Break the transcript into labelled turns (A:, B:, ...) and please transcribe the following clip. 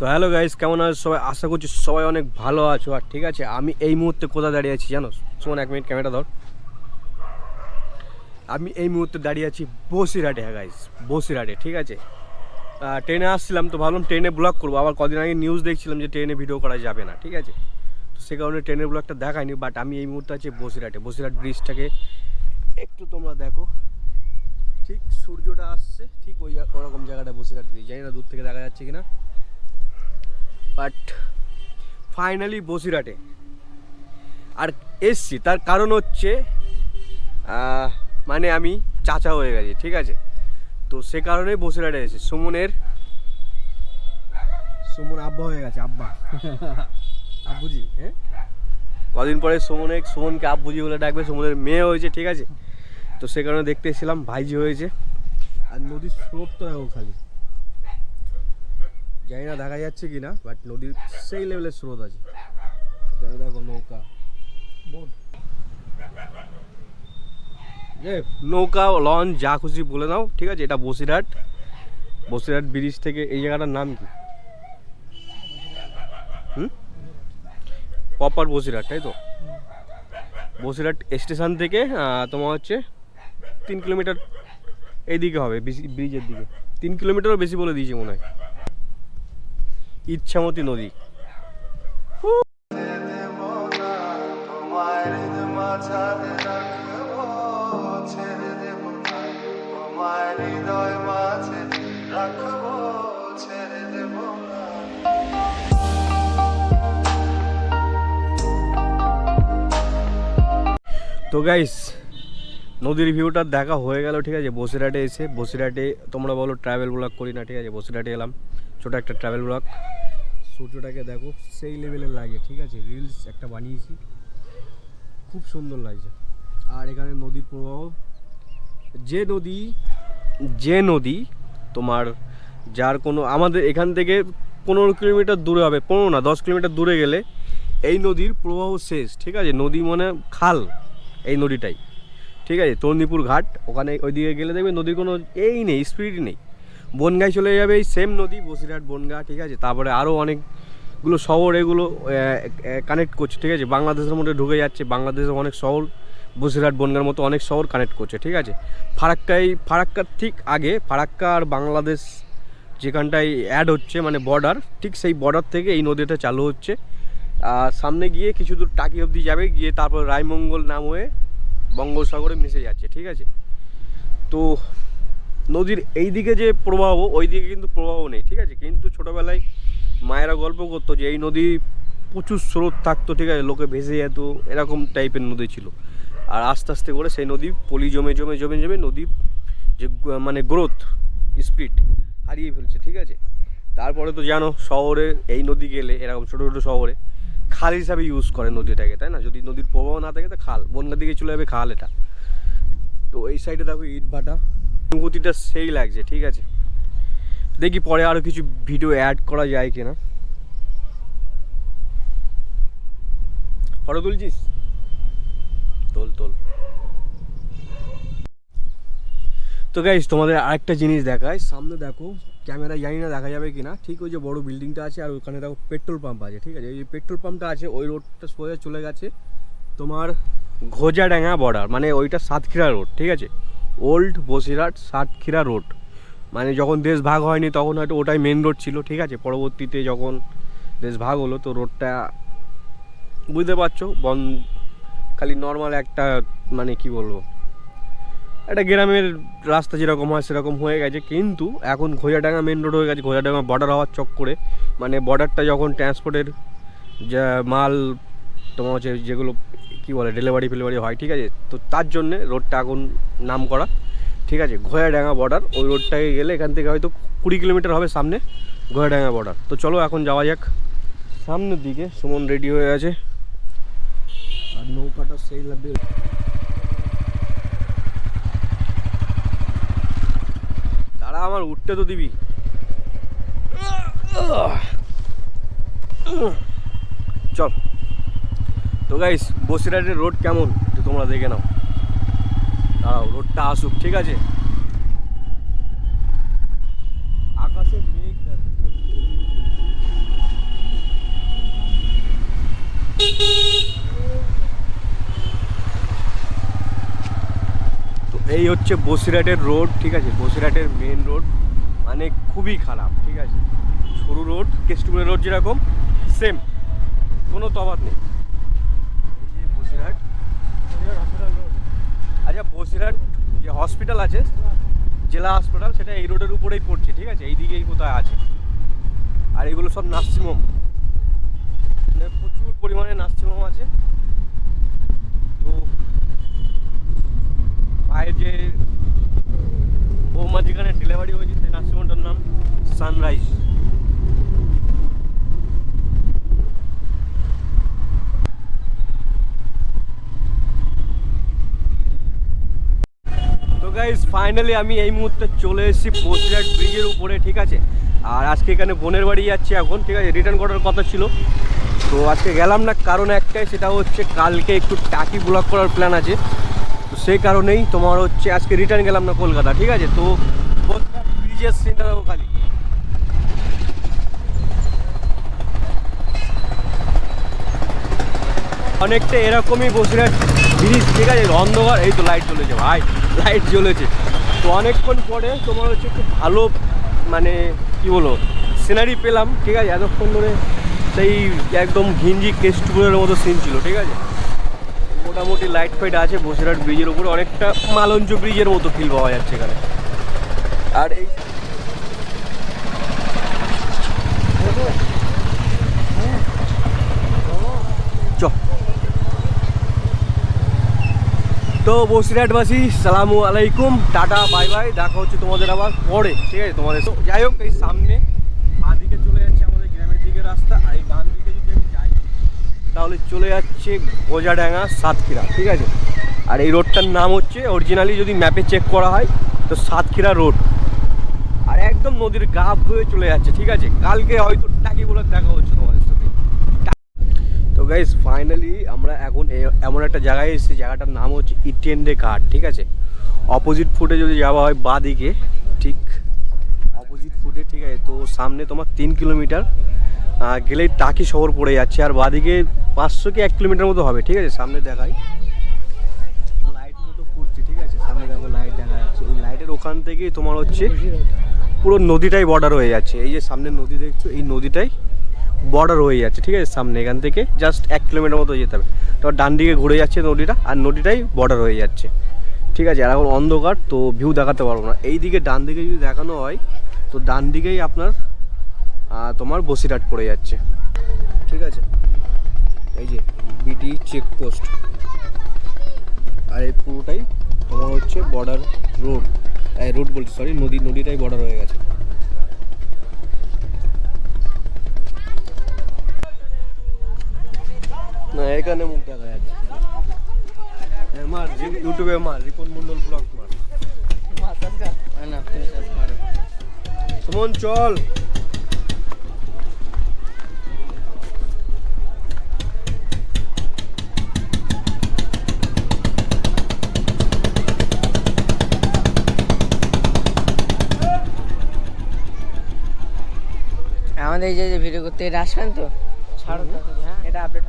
A: তো hello guys, কেমন আছো সবাই? আশা করছি সবাই অনেক ভালো আছো। আর ঠিক আছে, আমি এই মুহূর্তে কোথায় দাঁড়িয়ে আছি জানো শোন এক মিনিট ক্যামেরা ধর। আমি এই মুহূর্তে দাঁড়িয়ে আছি বসিরহাটে হ্যাঁ গাইস বসিরহাটে, ঠিক আছে? ট্রেনে আসছিলাম তো ভাবলাম ট্রেনে ব্লগ করব। আবার কদিন আগে নিউজ দেখছিলাম যে ট্রেনে ভিডিও করা যাবে না, ঠিক আছে? তো সে কারণে ট্রেনের ব্লগটা দেখায়নি বাট আমি এই মুহূর্তে আছি বসিরহাটে। বসিরহাট ব্রিজটাকে একটু তোমরা দেখো। ঠিক সূর্যটা আসছে, ঠিক ওই ওরকম জায়গাটা বসিরহাট ব্রিজ জানি না দূর থেকে দেখা যাচ্ছে কিনা। But finally বসিরহাটে। আর এসছি, তার কারণ হচ্ছে মানে আমি চাচা হয়ে গেছি, ঠিক আছে? তো সে কারণে বসিরহাটে এসেছি। সুমনের, সুমন আব্বা হয়ে গেছে, আব্বা। আব্বুজি হ্যাঁ? কদিন পরে সুমনে, সুমনকে আব্বুজি বলে ডাকবে, সুমনের মেয়ে হয়েছে, ঠিক আছে? তো সে কারণে দেখতে এসেছিলাম, ভাইজি হয়েছে। আর নদীর স্রোত তো খালি। জানি না দেখা যাচ্ছে কি না বাট নদীর সেই লেভেলের স্রোত আছে। দেখো নৌকা। নৌকা লঞ্চ যা খুশি বলে নাও, ঠিক আছে? এটা বসিরহাট। বসিরহাট ব্রিজ থেকে এই জায়গাটার নাম কি? হুম? প্রপার বসিরহাট, তাই তো? বসিরহাট স্টেশন থেকে তোমার হচ্ছে তিন কিলোমিটার এইদিকে হবে ব্রিজের দিকে। তিন কিলোমিটারও বেশি বলে দিয়েছে মনে হয়। ইচ্ছামতি নদী। তো গাইস নদীর ভিউটা দেখা হয়ে গেল, ঠিক আছে? বসিরহাটে এসে, বসিরহাটে তোমরা বলো ট্রাভেল ব্লগ করি না, ঠিক আছে? বসিরহাটে এলাম। ছোটো একটা ট্রাভেল ব্লগ সূর্যটাকে দেখো, সেই লেভেলের লাগে, ঠিক আছে? রিলস একটা বানিয়েছি। খুব সুন্দর লাগছে। আর এখানে নদীর প্রবাহ। যে নদী যে নদী তোমার যার কোনো, আমাদের এখান থেকে পনেরো কিলোমিটার দূরে হবে, পনেরো না, দশ কিলোমিটার দূরে গেলে এই নদীর প্রবাহ শেষ, ঠিক আছে? নদী মানে খাল, এই নদীটাই, ঠিক আছে? তর্ণীপুর ঘাট, ওখানে ওইদিকে গেলে দেখবে নদীর কোনো এই নেই স্পিড নেই। বনগাঁয় চলে যাবে, এই সেম নদী, বসিরহাট, বনগা, ঠিক আছে? তারপরে আরও অনেকগুলো শহর এগুলো কানেক্ট করছে, ঠিক আছে? বাংলাদেশের মধ্যে ঢুকে যাচ্ছে, বাংলাদেশের অনেক শহর, বসিরহাট, বনগার মতো অনেক শহর কানেক্ট করছে, ঠিক আছে? ফারাক্কাই ফারাক্কার ঠিক আগে, ফারাক্কা আর বাংলাদেশ যেখানটায় অ্যাড হচ্ছে মানে বর্ডার ঠিক সেই বর্ডার থেকে এই নদীটা চালু হচ্ছে। আর সামনে গিয়ে কিছু দূর টাকি অবধি যাবে, গিয়ে তারপর রায়মঙ্গল নাম হয়ে বঙ্গোপসাগরে মিশে যাচ্ছে, ঠিক আছে? তো নদীর এই দিকে যে প্রবাহ ওই দিকে কিন্তু প্রবাহ নেই, ঠিক আছে? কিন্তু ছোটোবেলায় মায়েরা গল্প করতো যে, এই নদী প্রচুর স্রোত থাকতো, ঠিক আছে? লোকে ভেসে যেত। এরকম টাইপের নদী ছিল। আর আস্তে আস্তে করে সেই নদী পলি জমে জমে জমে জমে নদীর যে মানে গ্রোথ, স্পিড হারিয়ে ফেলছে, ঠিক আছে? তারপরে তো জানো, শহরে এই নদী গেলে, এরকম ছোটো ছোটো শহরে খাল হিসাবে ইউজ করে নদীটাকে, তাই না? যদি নদীর প্রবাহ না থাকে, তো খাল, বন্যার দিকে চলে যাবে খাল এটা। তো এই সাইডে দেখো ইট ভাটা অনুভূতিটা সেই লাগছে, ঠিক আছে? দেখি পরে আরও কিছু ভিডিও অ্যাড করা যায় কিনা। ফটো তুলছিস? তোল তোল। তো গাইস তোমাদের আরেকটা জিনিস দেখায় সামনে দেখো ক্যামেরা জানি না দেখা যাবে কিনা। ঠিক ওই যে বড় বিল্ডিংটা আছে, আর ওখানে দেখো পেট্রোল পাম্প আছে, ঠিক আছে? এই পেট্রোল পাম্পটা আছে, ওই রোডটা সোজা চলে গেছে তোমার ঘোজাডাঙ্গা বর্ডার মানে ওইটা সাতক্ষীরা রোড ঠিক আছে? Old Basirhat Satkhira road. মানে যখন দেশ ভাগ হয়নি তখন হয়তো ওটাই মেন রোড ছিল, ঠিক আছে? পরবর্তীতে যখন দেশ ভাগ হলো তো রোডটা বুঝতে পারছ? বন খালি নর্মাল একটা মানে কি বলব? একটা গ্রামের রাস্তা যেরকম হয় সেরকম হয়ে গেছে। কিন্তু এখন ঘোজাডাঙ্গা মেন রোড হয়ে গেছে ঘোজাডাঙ্গা বর্ডার হওয়ার চক্করে। মানে বর্ডারটা যখন ট্রান্সপোর্টের যা মাল তোমার হচ্ছে যেগুলো, কি বলে ডেলিভারি ফেলিভারি হয়, ঠিক আছে? তো তার জন্যে রোডটা এখন নাম করা ঠিক আছে? ঘোয়াডাঙ্গা বর্ডার ওই রোডটাকে গেলে এখান থেকে হয়তো কুড়ি কিলোমিটার হবে সামনে ঘোয়াডাঙ্গা বর্ডার তো চলো এখন যাওয়া যাক। সামনের দিকে সুমন রেডি হয়ে আছে। আর নৌকাটা সেই লাগবে তারা আমার, উঠতে তো দিবি। চল। তো গাইস বসিরহাটের রোড কেমন? একটু তোমরা দেখে নাও। দাঁড়াও রোডটা আসুক, ঠিক আছে? আকাশে মেঘ তো এই হচ্ছে বসিরহাটের রোড ঠিক আছে? বসিরহাটের মেন রোড মানে খুবই খারাপ, ঠিক আছে? সরু রোড কেষ্টুপুরের রোড যেরকম সেম কোনো তফাত নেই। বসিরহাট। আচ্ছা বসিরহাট যে হসপিটাল আছে, জেলা হাসপাতাল সেটা এই রোডের উপরেই পড়ছে, ঠিক আছে? এই দিকেই কোথায় আছে। আর এগুলো সব নার্সিংহোম। মানে প্রচুর পরিমাণে নার্সিংহোম আছে। তো ভাইয়ের যে বৌমা যেখানে ডেলিভারি হয়েছে, সেই নার্সিংহোমটার নাম সানরাইজ তো গাইজ ফাইনালি আমি এই মুহূর্তে চলে এসেছি বসিরহাট ব্রিজের উপরে, ঠিক আছে? আর আজকে এখানে বোনের বাড়ি যাচ্ছি এখন, ঠিক আছে? রিটার্ন করার কথা ছিল। তো আজকে গেলাম না, কারণ একটাই, সেটা হচ্ছে কালকে একটু টাকি ব্লক করার প্ল্যান আছে। তো সেই কারণেই তোমার হচ্ছে আজকে রিটার্ন গেলাম না কলকাতা, ঠিক আছে? তো ব্রিজের সিনটা দেখো খালি। অনেকটা এরকমই বসিরহাট ব্রিজ, ঠিক আছে? অন্ধকার, এই তো লাইট জ্বলেছে ভাই লাইট জ্বলেছে। তো অনেকক্ষণ পরে তোমার হচ্ছে একটু ভালো মানে কি বলো সিনারি পেলাম, ঠিক আছে? এতক্ষণ ধরে সেই একদম ঘিঞ্জি কেস্টপুরের মতো সিন ছিল, ঠিক আছে? মোটামুটি লাইট ফাইট আছে, বসিরহাট ব্রিজের উপরে অনেকটা মালঞ্চ ব্রিজের মতো ফিল পাওয়া যাচ্ছে এখানে। আর এই তো বসিরহাটবাসী সালামু আলাইকুম টাটা, বাই বাই, দেখা হচ্ছে তোমাদের আবার পরে, ঠিক আছে? তোমাদের তো যাই হোক, এই সামনে বাঁ দিকে চলে যাচ্ছে আমাদের গ্রামের দিকে রাস্তা, আর এই ডান দিকে যদি আমি যাই, তাহলে চলে যাচ্ছে গোজাডাঙ্গা, সাতক্ষীরা, ঠিক আছে? আর এই রোডটার নাম হচ্ছে অরিজিনালি যদি ম্যাপে চেক করা হয়, তো সাতক্ষীরা রোড আর একদম নদীর গা হয়ে চলে যাচ্ছে, ঠিক আছে? কালকে হয়তো টাকি বলে দেখা হচ্ছে তোমাদের। সাথে তো গাইজ ফাইনালি আমরা এখন এমন একটা জায়গায় এসেছি, জায়গাটার নাম হচ্ছে ইটেন্ডে ঘাট, ঠিক আছে? অপোজিট ফুটে যদি যাওয়া হয় বা দিকে, ঠিক? অপোজিট ফুটে ঠিক আছে? তো সামনে তোমার তিন কিলোমিটার গেলেই টাকি শহর পড়ে যাচ্ছে, আর বাদিকে পাঁচশো কি এক কিলোমিটার মতো হবে, ঠিক আছে? সামনে দেখাই। লাইট মতো পড়ছে, ঠিক আছে? সামনে দেখো লাইট দেখা যাচ্ছে। এই লাইটের ওখান থেকেই তোমার হচ্ছে পুরো নদীটাই বর্ডার হয়ে যাচ্ছে। এই যে সামনে নদী দেখছ, এই নদীটাই বর্ডার হয়ে যাচ্ছে, ঠিক আছে? সামনে এখান থেকে জাস্ট এক কিলোমিটার মতো যেতে হবে। তো ডান দিকে ঘুরে যাচ্ছে নদীটা, আর নদীটাই বর্ডার হয়ে যাচ্ছে। ঠিক আছে? আর এখন অন্ধকার, তো ভিউ দেখাতে পারব না। এই দিকে ডান দিকে যদি দেখানো হয়, তো ডান দিকেই আপনার তোমার বসিরহাট পড়ে যাচ্ছে। ঠিক আছে? এই যে বিডি চেকপোস্ট আর এই পুরোটাই তোমার হচ্ছে বর্ডার রোড রোড বলছি সরি নদী, নদীটাই বর্ডার হয়ে গেছে। না এখানে মুখ দেখা যাচ্ছে মার ইউটিউবে মার রিপন মন্ডল ব্লগ মার। সুমন চল।
B: আমাদের এই যে ভিডিও করতে এটা আসবেন তো? ছাড়ো হ্যাঁ? এটা আপডেট